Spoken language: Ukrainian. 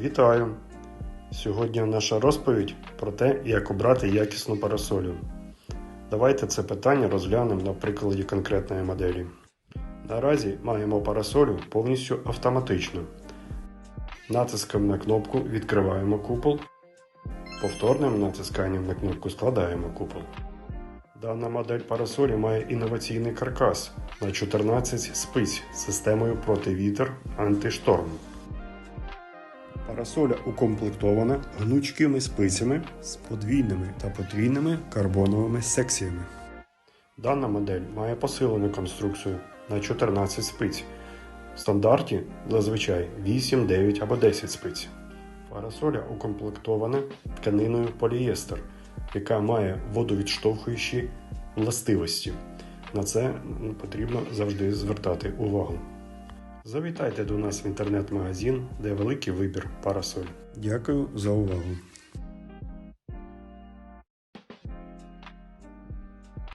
Вітаю! Сьогодні наша розповідь про те, як обрати якісну парасолю. Давайте це питання розглянемо на прикладі конкретної моделі. Наразі маємо парасолю повністю автоматично. Натиском на кнопку відкриваємо купол. Повторним натисканням на кнопку складаємо купол. Дана модель парасолі має інноваційний каркас на 14 спиць з системою противітер антишторм. Парасоля укомплектована гнучкими спицями з подвійними та потрійними карбоновими секціями. Дана модель має посилену конструкцію на 14 спиць. В стандарті зазвичай 8, 9 або 10 спиць. Парасоля укомплектована тканиною полієстер, яка має водовідштовхуючі властивості. На це потрібно завжди звертати увагу. Завітайте до нас в інтернет-магазин, де великий вибір парасоль. Дякую за увагу.